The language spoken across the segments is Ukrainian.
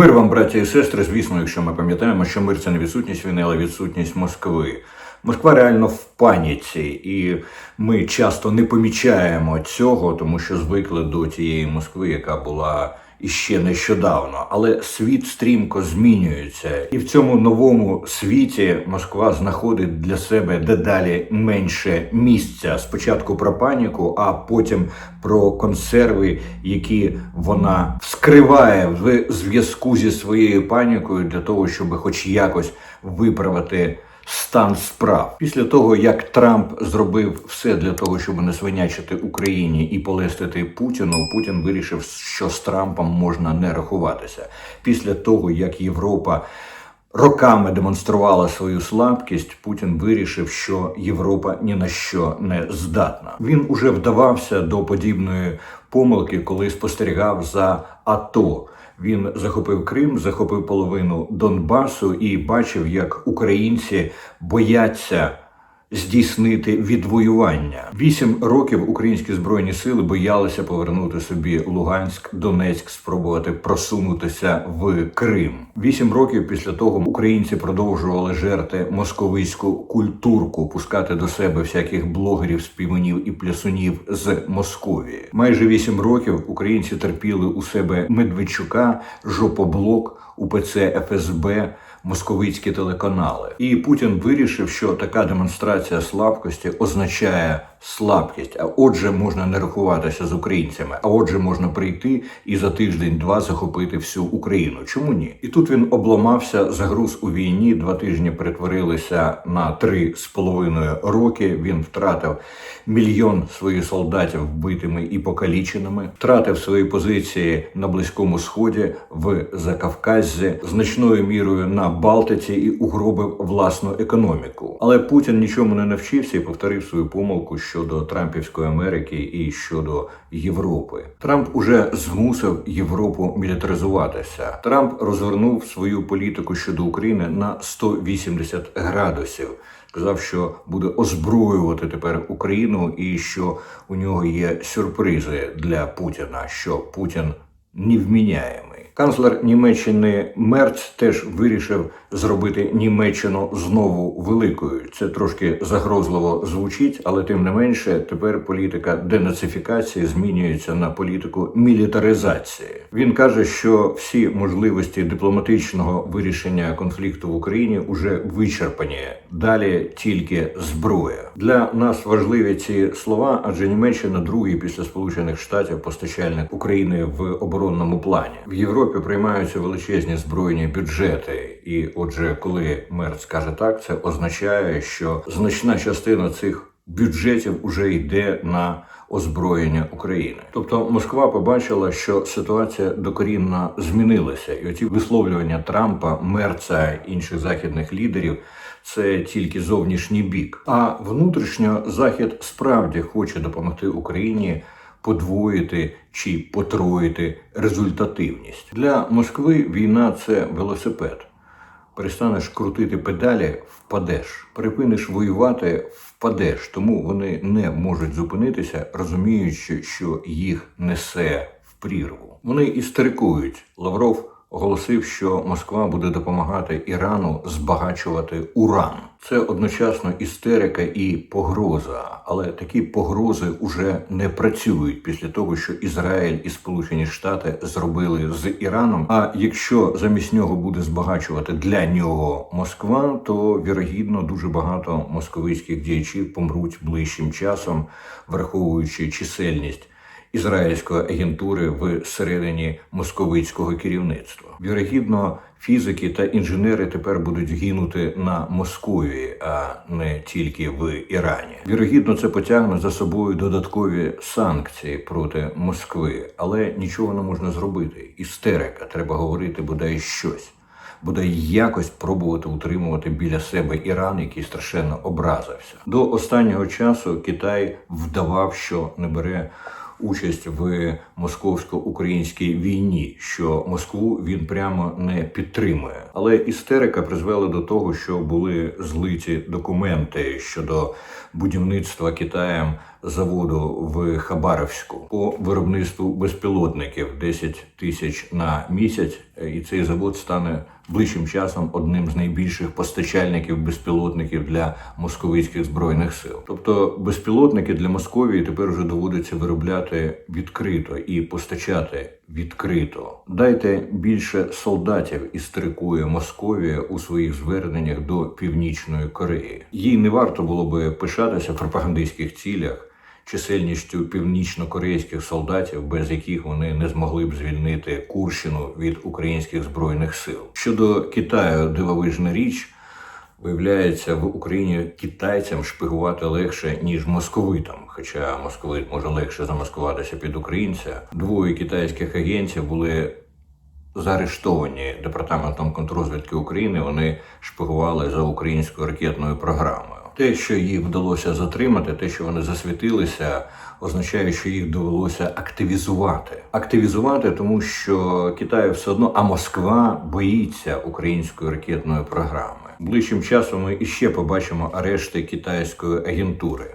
Мир вам, браті і сестри. Звісно, якщо ми пам'ятаємо, що мир це не відсутність війни, але відсутність Москви. Москва реально в паніці, і ми часто не помічаємо цього, тому що звикли до тієї Москви, яка була іще нещодавно. Але світ стрімко змінюється, і в цьому новому світі Москва знаходить для себе дедалі менше місця. Спочатку про паніку, а потім про консерви, які вона вскриває в зв'язку зі своєю панікою для того, щоб хоч якось виправити. Стан справ після того, як Трамп зробив все для того, щоб не свинячити Україні і полестити Путіну, Путін вирішив, що з Трампом можна не рахуватися. Після того, як Європа роками демонструвала свою слабкість, Путін вирішив, що Європа ні на що не здатна. Він уже вдавався до подібної помилки, коли спостерігав за АТО. Він захопив Крим, захопив половину Донбасу і бачив, як українці бояться здійснити відвоювання. Вісім років українські збройні сили боялися повернути собі Луганськ, Донецьк, спробувати просунутися в Крим. Вісім років після того українці продовжували жерти московицьку культурку, пускати до себе всяких блогерів, співунів і плясунів з Московії. Майже вісім років українці терпіли у себе Медведчука, жопоблок, УПЦ ФСБ. Московицькі телеканали, і Путін вирішив, що така демонстрація слабкості означає слабкість. А отже, можна не рахуватися з українцями. А отже, можна прийти і за тиждень-два захопити всю Україну. Чому ні? І тут він обламався, загруз у війні. Два тижні перетворилися на три з половиною роки. Він втратив мільйон своїх солдатів вбитими і покаліченими, втратив свої позиції на близькому сході в Закавказзі, значною мірою на Балтиці і угробив власну економіку. Але Путін нічому не навчився і повторив свою помилку щодо Трампівської Америки і щодо Європи. Трамп уже змусив Європу мілітаризуватися. Трамп розвернув свою політику щодо України на 180 градусів. Сказав, що буде озброювати тепер Україну, і що у нього є сюрпризи для Путіна, що Путін невміняємий. Канцлер Німеччини Мерц теж вирішив зробити Німеччину знову великою. Це трошки загрозливо звучить, але тим не менше, тепер політика денацифікації змінюється на політику мілітаризації. Він каже, що всі можливості дипломатичного вирішення конфлікту в Україні вже вичерпані. Далі тільки зброя. Для нас важливі ці слова, адже Німеччина другий після Сполучених Штатів постачальник України в оборонному плані. В Європі приймаються величезні збройні бюджети, і отже, коли Мерц каже так, це означає, що значна частина цих бюджетів уже йде на озброєння України. Тобто Москва побачила, що ситуація докорінно змінилася, і оці висловлювання Трампа, Мерца інших західних лідерів. Це тільки зовнішній бік. А внутрішньо захід справді хоче допомогти Україні подвоїти чи потроїти результативність для Москви. Війна це велосипед. Перестанеш крутити педалі, впадеш. Припиниш воювати, впадеш. Тому вони не можуть зупинитися, розуміючи, що їх несе в прірву. Вони істерикують. Лавров оголосив, що Москва буде допомагати Ірану збагачувати уран. Це одночасно істерика і погроза, але такі погрози уже не працюють після того, що Ізраїль і Сполучені Штати зробили з Іраном. А якщо замість нього буде збагачувати для нього Москва, то вірогідно дуже багато московицьких діячів помруть ближчим часом, враховуючи чисельність ізраїльської агентури в середині московицького керівництва. Вірогідно, фізики та інженери тепер будуть гинути на Московії, а не тільки в Ірані. Вірогідно, це потягне за собою додаткові санкції проти Москви, але нічого не можна зробити. Істерика, треба говорити бодай щось. Буде якось пробувати утримувати біля себе Іран, який страшенно образився. До останнього часу Китай вдавав, що не бере участь в московсько-українській війні, що Москву він прямо не підтримує. Але істерика призвела до того, що були злиті документи щодо будівництва Китаєм заводу в Хабаровську по виробництву безпілотників 10 тисяч на місяць, Е, і цей завод стане ближчим часом одним з найбільших постачальників безпілотників для московицьких збройних сил. Тобто безпілотники для Московії тепер вже доводиться виробляти відкрито і постачати відкрито. Дайте більше солдатів істрикує Московія у своїх зверненнях до Північної Кореї. Їй не варто було би пишатися в пропагандистських цілях чисельністю північно-корейських солдатів, без яких вони не змогли б звільнити Курщину від українських збройних сил. Щодо Китаю, дивовижна річ. Виявляється, в Україні китайцям шпигувати легше, ніж московитам. Хоча московит може легше замаскуватися під українця. Двоє китайських агентів були заарештовані департаментом контррозвідки України. Вони шпигували за українською ракетною програмою. Те, що їх вдалося затримати, те, що вони засвітилися, означає, що їх довелося активізувати. Активізувати, тому що Китаю все одно, а Москва боїться української ракетної програми. Ближчим часом ми іще побачимо арешти китайської агентури.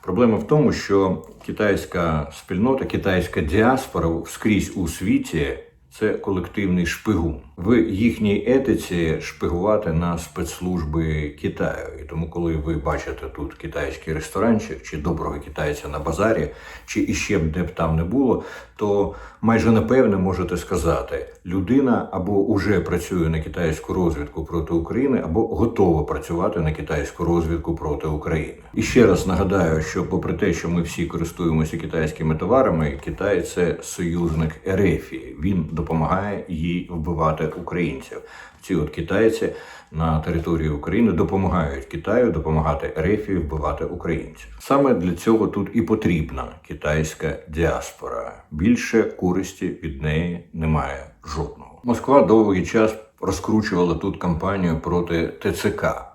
Проблема в тому, що китайська спільнота, китайська діаспора скрізь у світі це колективний шпигун. В їхній етиці шпигувати на спецслужби Китаю. І тому, коли ви бачите тут китайський ресторанчик чи доброго китайця на базарі, чи іще б де б там не було, то майже напевне можете сказати, людина або уже працює на китайську розвідку проти України, або готова працювати на китайську розвідку проти України. І ще раз нагадаю, що попри те, що ми всі користуємося китайськими товарами, Китай це союзник Ерефії. Він допомагає їй вбивати українців. Ці от китайці на території України допомагають Китаю допомагати Ерефії вбивати українців. Саме для цього тут і потрібна китайська діаспора. Більше користі від неї немає жодного. Москва довгий час розкручувала тут кампанію проти ТЦК.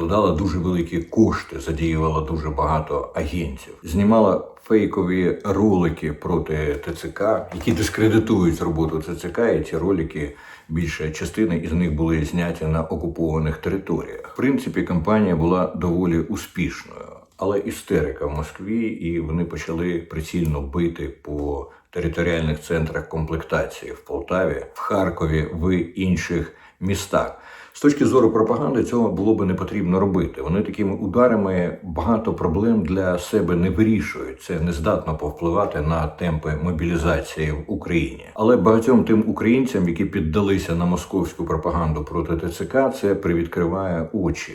Вкладала дуже великі кошти, задіювала дуже багато агентів, знімала фейкові ролики проти ТЦК, які дискредитують роботу ТЦК. І ці ролики більша частина із них були зняті на окупованих територіях. В принципі, кампанія була доволі успішною, але істерика в Москві, і вони почали прицільно бити по територіальних центрах комплектації в Полтаві, в Харкові, в інших містах. З точки зору пропаганди цього було би не потрібно робити. Вони такими ударами багато проблем для себе не вирішують. Це не здатно повпливати на темпи мобілізації в Україні. Але багатьом тим українцям, які піддалися на московську пропаганду проти ТЦК, це привідкриває очі.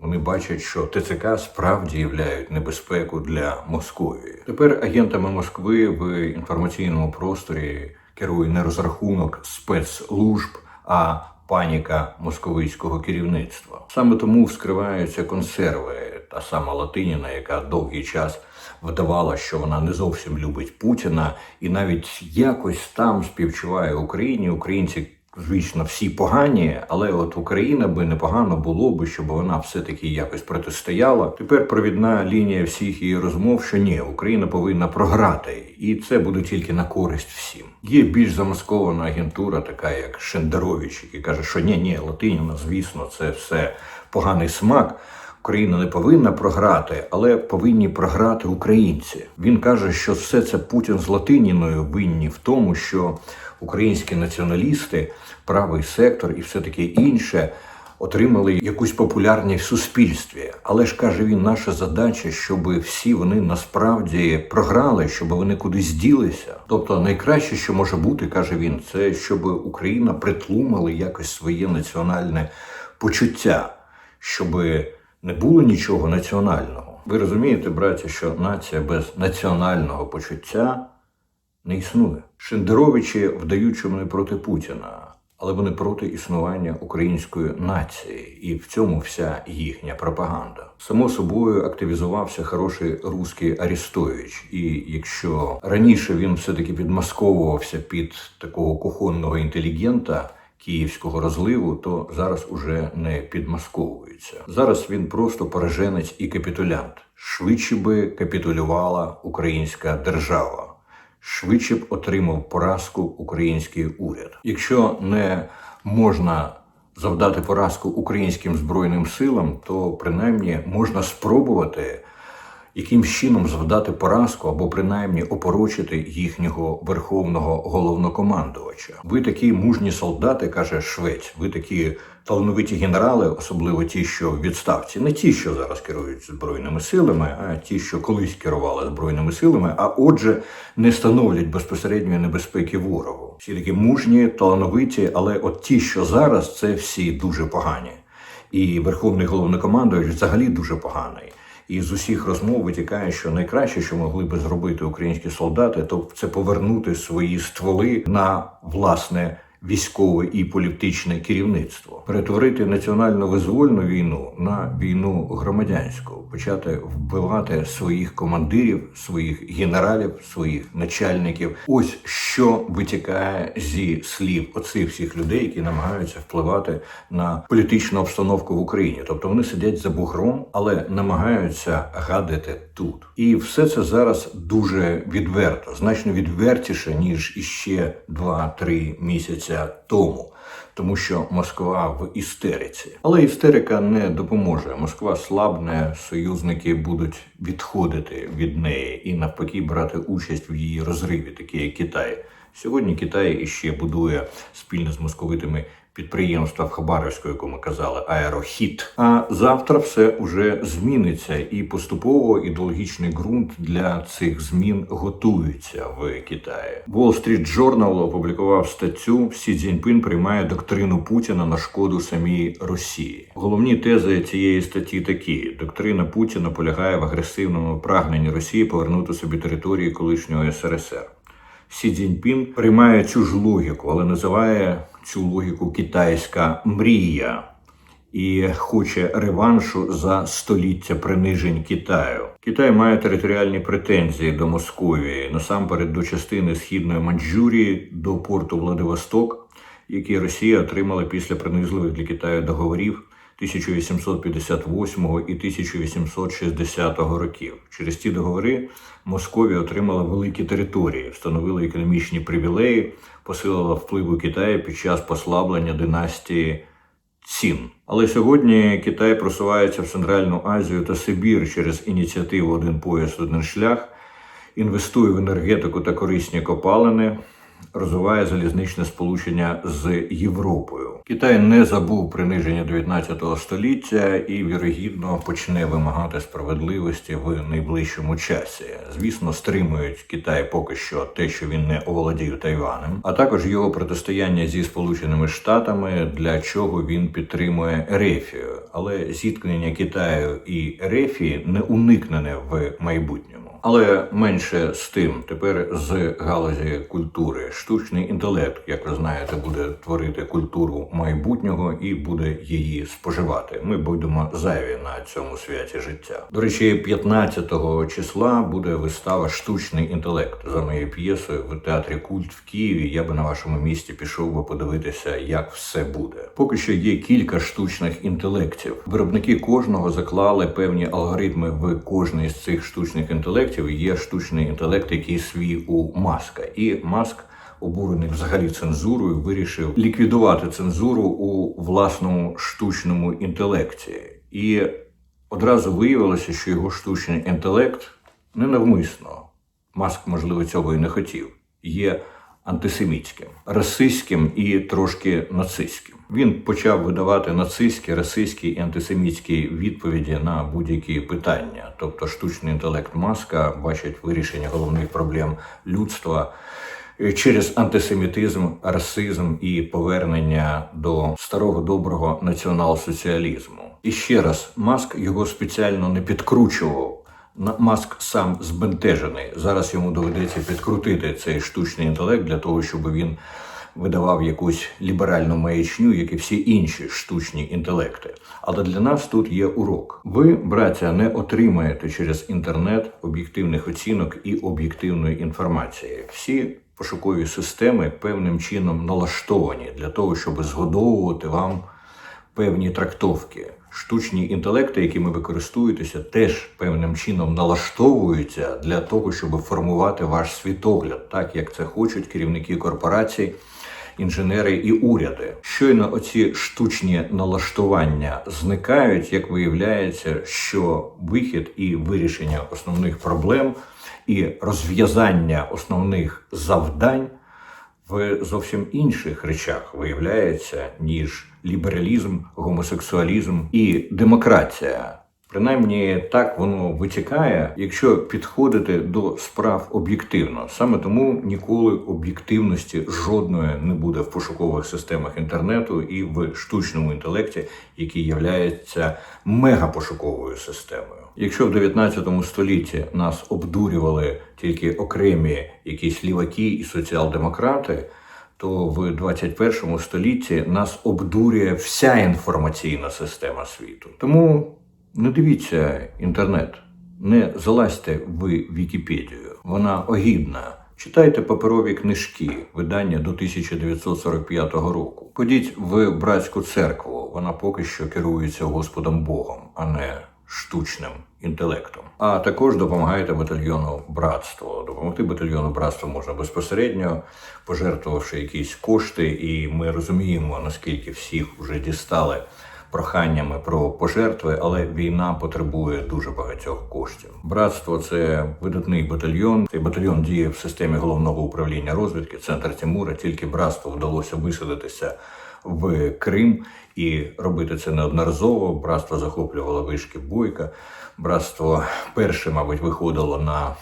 Вони бачать, що ТЦК справді являють небезпеку для Московії. Тепер агентами Москви в інформаційному просторі керує не розрахунок спецслужб, а паніка московицького керівництва. Саме тому вскриваються консерви, та сама Латиніна, яка довгий час вдавала, що вона не зовсім любить Путіна, і навіть якось там співчуває Україні. Українці. Звісно, всі погані, але от Україна би непогано було би, щоб вона все-таки якось протистояла. Тепер провідна лінія всіх її розмов, що ні, Україна повинна програти, і це буде тільки на користь всім. Є більш замаскована агентура, така як Шендерович, який каже, що ні, ні, Латиніна, звісно, це все поганий смак. Україна не повинна програти, але повинні програти українці. Він каже, що все це Путін з Латиніною винні в тому, що українські націоналісти, правий сектор і все таке інше отримали якусь популярність в суспільстві. Але ж каже він, наша задача, щоб всі вони насправді програли, щоб вони кудись ділися. Тобто, найкраще, що може бути, каже він, це щоб Україна притлумала якось своє національне почуття, щоб не було нічого національного. Ви розумієте, браття, що нація без національного почуття не існує. Шендеровичі вдають, що вони проти Путіна, але вони проти існування української нації, і в цьому вся їхня пропаганда. Само собою активізувався хороший русський Арестович. І якщо раніше він все-таки підмасковувався під такого кухонного інтелігента. Київського розливу, то зараз уже не підмасковується. Зараз він просто пораженець і капітулянт. Швидше би капітулювала українська держава, швидше б отримав поразку український уряд. Якщо не можна завдати поразку українським збройним силам, то принаймні можна спробувати яким чином завдати поразку або принаймні опорочити їхнього верховного головнокомандувача. Ви такі мужні солдати, каже Швець. Ви такі талановиті генерали, особливо ті, що в відставці, не ті, що зараз керують збройними силами, а ті, що колись керували збройними силами, а отже, не становлять безпосередньої небезпеки ворогу. Всі такі мужні, талановиті, але от ті, що зараз, це всі дуже погані. І верховний головнокомандувач взагалі дуже поганий. І з усіх розмов витікає, що найкраще, що могли би зробити українські солдати, то це повернути свої стволи на власне військове і політичне керівництво, перетворити національно визвольну війну на війну громадянську, почати вбивати своїх командирів, своїх генералів, своїх начальників. Ось що витікає зі слів оцих всіх людей, які намагаються впливати на політичну обстановку в Україні. Тобто вони сидять за бугром, але намагаються гадити тут. І все це зараз дуже відверто, значно відвертіше ніж іще 2-3 місяці тому. Тому що Москва в істериці, але істерика не допоможе. Москва слабне, союзники будуть відходити від неї і навпаки брати участь в її розриві, такі як Китай. Сьогодні Китай іще будує спільно з московитими підприємства в Хабаровську, якому казали Аерохіт. А завтра все вже зміниться, і поступово ідеологічний ґрунт для цих змін готується в Китаї. Wall Street Journal опублікував статтю Сі Цзіньпин приймає доктрину Путіна на шкоду самій Росії. Головні тези цієї статті такі: доктрина Путіна полягає в агресивному прагненні Росії повернути собі території колишнього СРСР. Сі Цзіньпін приймає цю ж логіку, але називає цю логіку китайська мрія і хоче реваншу за століття принижень Китаю. Китай має територіальні претензії до Московії, насамперед до частини східної Маньчжурії, до порту Владивосток, які Росія отримала після принизливих для Китаю договорів. 1858 і 1860 років. Через ці договори Московія отримала великі території, встановила економічні привілеї, посилила впливу Китаю під час послаблення династії Цін. Але сьогодні Китай просувається в Центральну Азію та Сибір через ініціативу Один пояс, один шлях, інвестує в енергетику та корисні копалини розвиває залізничне сполучення з Європою. Китай не забув приниження 19 століття і вірогідно почне вимагати справедливості в найближчому часі. Звісно, стримують Китай поки що те, що він не оволодів Тайванем, а також його протистояння зі Сполученими Штатами, для чого він підтримує Ерефію. Але зіткнення Китаю і Ерефії не уникнене в майбутньому. Але менше з тим, тепер з галузі культури, штучний інтелект, як ви знаєте, буде творити культуру майбутнього і буде її споживати. Ми будемо зайві на цьому святі життя. До речі, 15 числа буде вистава Штучний інтелект за моєю п'єсою в театрі Культ в Києві. Я би на вашому місці пішов би подивитися, як все буде. Поки що є кілька штучних інтелектів. Виробники кожного заклали певні алгоритми в кожний з цих штучних інтелектів є штучний інтелект, який свій у маска, і маск. Обурений взагалі цензурою, вирішив ліквідувати цензуру у власному штучному інтелекті, і одразу виявилося, що його штучний інтелект ненавмисно, маск, можливо, цього і не хотів, є антисемітським, расистським і трошки нацистським. Він почав видавати нацистські, расистські і антисемітські відповіді на будь-які питання. Тобто, штучний інтелект маска бачить вирішення головних проблем людства. Через антисемітизм, расизм і повернення до старого доброго націонал-соціалізму. І ще раз, маск його спеціально не підкручував. Маск сам збентежений. Зараз йому доведеться підкрутити цей штучний інтелект для того, щоб він видавав якусь ліберальну маячню, як і всі інші штучні інтелекти. Але для нас тут є урок. Ви, браття, не отримаєте через інтернет об'єктивних оцінок і об'єктивної інформації. Всі пошукові системи певним чином налаштовані для того, щоб згодовувати вам певні трактовки. Штучні інтелекти, якими ви користуєтеся, теж певним чином налаштовуються для того, щоб формувати ваш світогляд, так як це хочуть керівники корпорацій, інженери і уряди. Щойно оці штучні налаштування зникають, як виявляється, що вихід і вирішення основних проблем і розв'язання основних завдань в зовсім інших речах виявляється, ніж лібералізм, гомосексуалізм і демократія. Принаймні так воно витікає, якщо підходити до справ об'єктивно. Саме тому ніколи об'єктивності жодної не буде в пошукових системах інтернету і в штучному інтелекті, який являється мегапошуковою системою. Якщо в 19 столітті нас обдурювали тільки окремі якісь ліваки і соціал-демократи, то в 21 столітті нас обдурює вся інформаційна система світу. Тому не дивіться інтернет, не залазьте в Вікіпедію. Вона огідна. Читайте паперові книжки, видання до 1945 року. Ходіть в братську церкву. Вона поки що керується Господом Богом, а не штучним інтелектом. А також допомагайте батальйону братство. Допомогти батальйону братства можна безпосередньо, пожертвувавши якісь кошти, і ми розуміємо, наскільки всіх вже дістали проханнями про пожертви, але війна потребує дуже багатьох коштів. Братство це видатний батальйон. Цей батальйон діє в системі головного управління розвідки, центр Тимура. Тільки братству вдалося висадитися в Крим і робити це неодноразово. Братство захоплювало вишки Бойка. Братство перше, мабуть, виходило на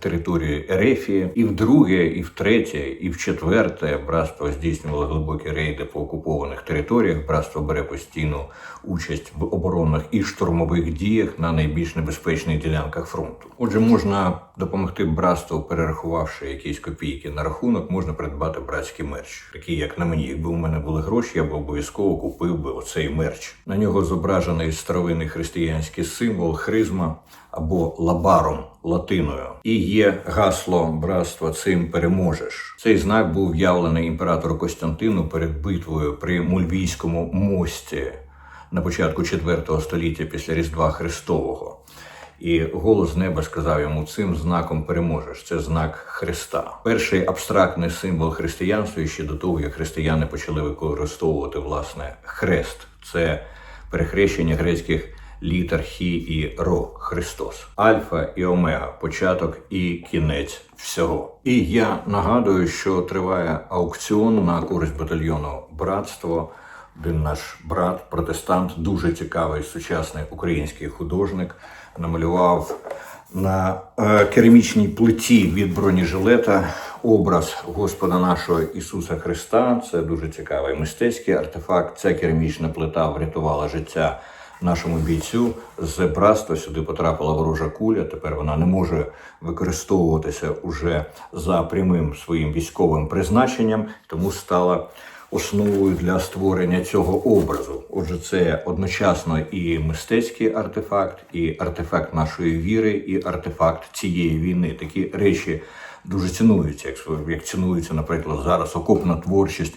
територію Ерефії, і вдруге, і втретє, і в четверте братство здійснювало глибокі рейди по окупованих територіях. Братство бере постійну участь в оборонних і штурмових діях на найбільш небезпечних ділянках фронту. Отже, можна допомогти братству, перерахувавши якісь копійки на рахунок, можна придбати братський мерч, такий як на мені. Якби у мене були гроші, я б обов'язково купив би оцей мерч. На нього зображений старовинний християнський символ хризма або лабаром латиною. І є гасло братства цим переможеш. Цей знак був в'явлений імператору Костянтину перед битвою при Мульвійському мості на початку IV століття після Різдва Христового. І голос неба сказав йому: цим знаком переможеш. Це знак Христа. Перший абстрактний символ християнства ще до того, як християни почали використовувати власне хрест. Це перехрещення грецьких літер Хі і Ро Христос, Альфа і Омега, початок і кінець всього. І я нагадую, що триває аукціон на користь батальйону Братство. Один наш брат, протестант, дуже цікавий сучасний український художник, намалював на е, керамічній плиті від бронежилета образ Господа нашого Ісуса Христа. Це дуже цікавий мистецький артефакт. Ця керамічна плита врятувала життя нашому бійцю. З братства сюди потрапила ворожа куля. Тепер вона не може використовуватися уже за прямим своїм військовим призначенням, тому стала основою для створення цього образу. Отже, це одночасно і мистецький артефакт, і артефакт нашої віри, і артефакт цієї війни. Такі речі дуже цінуються, як, як цінується, наприклад, зараз окопна творчість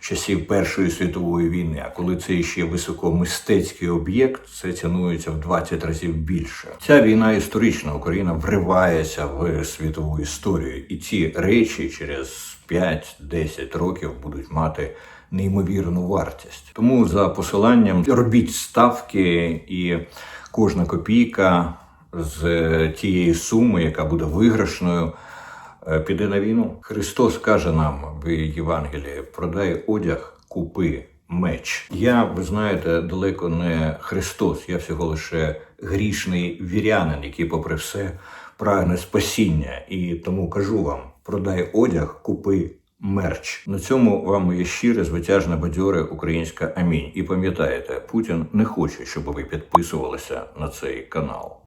часів Першої світової війни. А коли це ще високомистецький об'єкт, це цінується в 20 разів більше. Ця війна історична. Україна вривається в світову історію, і ці речі через 5-10 років будуть мати. Неймовірну вартість, тому за посиланням робіть ставки, і кожна копійка з тієї суми, яка буде виграшною, піде на війну. Христос каже нам в Євангелії: продай одяг, купи меч. Я, ви знаєте, далеко не Христос, я всього лише грішний вірянин, який, попри все, прагне спасіння. І тому кажу вам: продай одяг, купи. Мерч на цьому вам моє щире, звитяжне, бадьоре українське амінь. І пам'ятаєте, Путін не хоче, щоб ви підписувалися на цей канал.